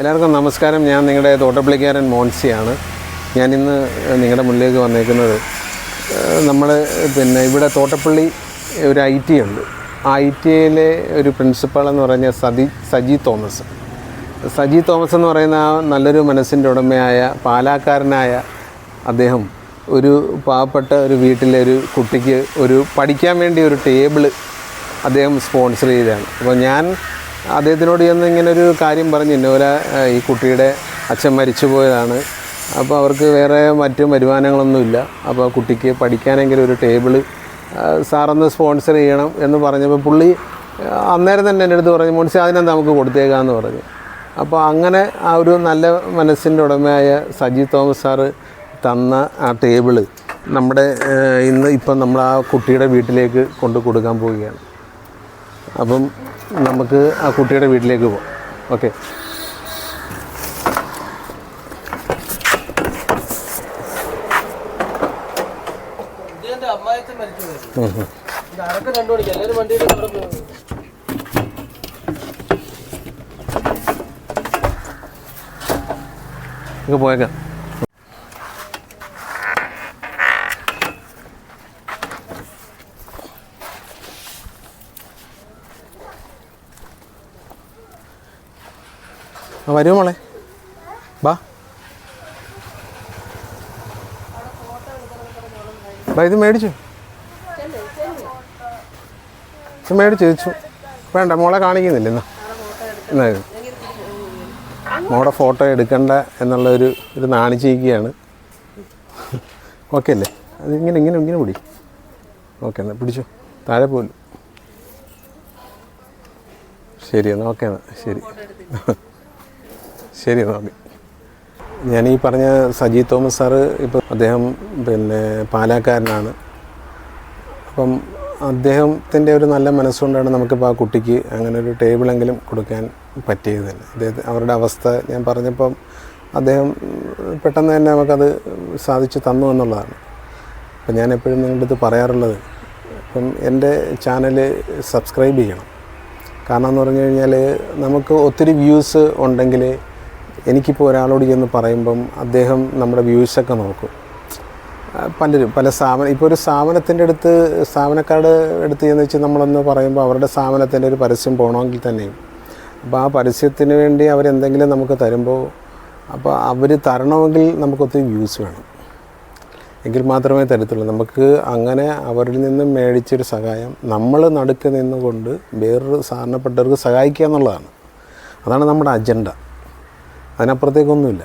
എല്ലാവർക്കും നമസ്കാരം. ഞാൻ നിങ്ങളുടെ തോട്ടപ്പള്ളിക്കാരൻ മോൻസിയാണ്. ഞാനിന്ന് നിങ്ങളുടെ മുന്നിലേക്ക് വന്നേക്കുന്നത് നമ്മൾ പിന്നെ ഇവിടെ തോട്ടപ്പള്ളി ഒരു ഐ ടി ഉണ്ട്. ഐ ടി ഐയിലെ ഒരു പ്രിൻസിപ്പൾ എന്ന് പറഞ്ഞ സതി സജി തോമസ്. സജി തോമസ് എന്ന് പറയുന്ന ആ നല്ലൊരു മനസ്സിന്റെ ഉടമയായ പാലാക്കാരനായ അദ്ദേഹം ഒരു പാവപ്പെട്ട ഒരു വീട്ടിലെ ഒരു കുട്ടിക്ക് ഒരു പഠിക്കാൻ വേണ്ടി ഒരു ടേബിൾ അദ്ദേഹം സ്പോൺസർ ചെയ്തതാണ്. അപ്പോൾ ഞാൻ അദ്ദേഹത്തിനോട് ചെന്ന് ഇങ്ങനെ ഒരു കാര്യം പറഞ്ഞു ഇന്നോല ഈ കുട്ടിയുടെ അച്ഛൻ മരിച്ചു പോയതാണ് അപ്പോൾ അവർക്ക് വേറെ മറ്റു വരുമാനങ്ങളൊന്നുമില്ല. അപ്പോൾ കുട്ടിക്ക് പഠിക്കാനെങ്കിലും ഒരു ടേബിൾ സാറൊന്ന് സ്പോൺസർ ചെയ്യണം എന്ന് പറഞ്ഞപ്പോൾ പുള്ളി അന്നേരം തന്നെ എന്റെ അടുത്ത് പറഞ്ഞു മുൻസി അതിനെന്താ നമുക്ക് കൊടുത്തേക്കാമെന്ന് പറഞ്ഞു. അപ്പോൾ അങ്ങനെ ആ ഒരു നല്ല മനസ്സിന്റെ ഉടമയായ സജി തോമസ് സാറ് തന്ന ആ ടേബിൾ നമ്മുടെ ഇന്ന് ഇപ്പം നമ്മൾ ആ കുട്ടിയുടെ വീട്ടിലേക്ക് കൊണ്ട് കൊടുക്കാൻ പോവുകയാണ്. അപ്പം നമുക്ക് ആ കുട്ടിയുടെ വീട്ടിലേക്ക് പോകാം ഓക്കെ പോയേക്കാം മരിച്ചു പോയത് ഇത് അടക്കം രണ്ടു മണിക്ക് എല്ലാവരും വണ്ടിയിൽ അവിടെ പോകും നമുക്ക് പോയേക്കാം ആ വരുമോ മോളെ. ബാ. ബാ ഇത് മേടിച്ചു. ഇത് മേടിച്ചു ചോദിച്ചു വേണ്ട മോളെ കാണിക്കുന്നില്ല എന്നാ എന്നായിരുന്നു മോളെ ഫോട്ടോ എടുക്കണ്ട എന്നുള്ള ഒരു ഒരു നാണിച്ചിരിക്കുകയാണ്. ഓക്കെ അല്ലേ അത് ഇങ്ങനെ ഇങ്ങനെ ഇങ്ങനെ പിടി. ഓക്കെ എന്നാൽ പിടിച്ചു. താഴെ പോലും ശരി എന്നാൽ ഓക്കെ എന്നാൽ ശരി. ശരി ഓക്കെ ഞാൻ ഈ പറഞ്ഞ സജി തോമസ് സാറ് ഇപ്പോൾ അദ്ദേഹം പിന്നെ പാലാക്കാരനാണ്. അപ്പം അദ്ദേഹത്തിന്റെ ഒരു നല്ല മനസ്സുകൊണ്ടാണ് നമുക്കിപ്പോൾ ആ കുട്ടിക്ക് അങ്ങനെ ഒരു ടേബിളെങ്കിലും കൊടുക്കാൻ പറ്റിയത്. തന്നെ അദ്ദേഹത്തെ അവരുടെ അവസ്ഥ ഞാൻ പറഞ്ഞപ്പം അദ്ദേഹം പെട്ടെന്ന് തന്നെ നമുക്കത് സാധിച്ചു തന്നു എന്നുള്ളതാണ്. അപ്പം ഞാൻ എപ്പോഴും നിങ്ങളുടെ അടുത്ത് പറയാറുള്ളത് അപ്പം എന്റെ ചാനൽ സബ്സ്ക്രൈബ് ചെയ്യണം. കാരണം എന്ന് പറഞ്ഞു കഴിഞ്ഞാൽ നമുക്ക് ഒത്തിരി വ്യൂസ് ഉണ്ടെങ്കിൽ എനിക്കിപ്പോൾ ഒരാളോട് ചെന്ന് പറയുമ്പം അദ്ദേഹം നമ്മുടെ വ്യൂസൊക്കെ നോക്കും. പലരും പല സ്ഥാപനം ഇപ്പോൾ ഒരു സ്ഥാപനത്തിന്റെ അടുത്ത് സ്ഥാപനക്കാരുടെ അടുത്ത് ചെന്ന് വെച്ച് നമ്മളൊന്ന് പറയുമ്പോൾ അവരുടെ സ്ഥാപനത്തിന്റെ ഒരു പരസ്യം പോകണമെങ്കിൽ തന്നെയും. അപ്പോൾ ആ പരസ്യത്തിന് വേണ്ടി അവരെന്തെങ്കിലും നമുക്ക് തരുമ്പോൾ അപ്പോൾ അവർ തരണമെങ്കിൽ നമുക്കൊത്തിരി വ്യൂസ് വേണം. എങ്കിൽ മാത്രമേ തരത്തുള്ളൂ. നമുക്ക് അങ്ങനെ അവരിൽ നിന്നും മേടിച്ചൊരു സഹായം നമ്മൾ നടുക്ക് നിന്നുകൊണ്ട് വേറൊരു സാധാരണപ്പെട്ടവർക്ക് സഹായിക്കുക എന്നുള്ളതാണ്. അതാണ് നമ്മുടെ അജണ്ട. അതിനപ്പുറത്തേക്കൊന്നുമില്ല.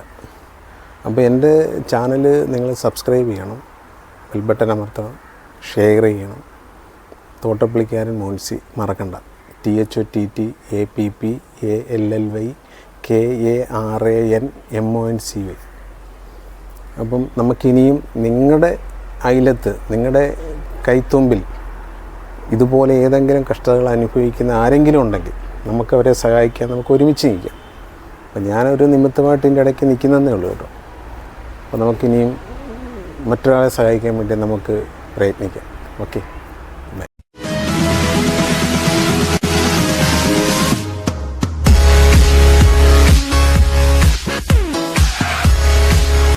അപ്പോൾ എന്റെ ചാനൽ നിങ്ങൾ സബ്സ്ക്രൈബ് ചെയ്യണം ബെൽ ബട്ടൺ അമർത്തണം ഷെയർ ചെയ്യണം. തോട്ടപ്പള്ളിക്കാരൻ മോൻസി മറക്കണ്ട. T H O T T A P P A L L Y K A R A N M O N C Y അപ്പം നമുക്കിനിയും നിങ്ങളുടെ അയലത്ത് നിങ്ങളുടെ കൈത്തുമ്പിൽ ഇതുപോലെ ഏതെങ്കിലും കഷ്ടതകൾ അനുഭവിക്കുന്ന ആരെങ്കിലും ഉണ്ടെങ്കിൽ നമുക്കവരെ സഹായിക്കാൻ നമുക്ക് ഒരുമിച്ച് നിൽക്കാം. അപ്പം ഞാനൊരു നിമിത്തമായിട്ട് ഇതിന്റെ ഇടയ്ക്ക് നിൽക്കുന്നതേ ഉള്ളൂ കേട്ടോ. അപ്പോൾ നമുക്കിനിയും മറ്റൊരാളെ സഹായിക്കാൻ വേണ്ടി നമുക്ക് പ്രയത്നിക്കാം. ഓക്കെ.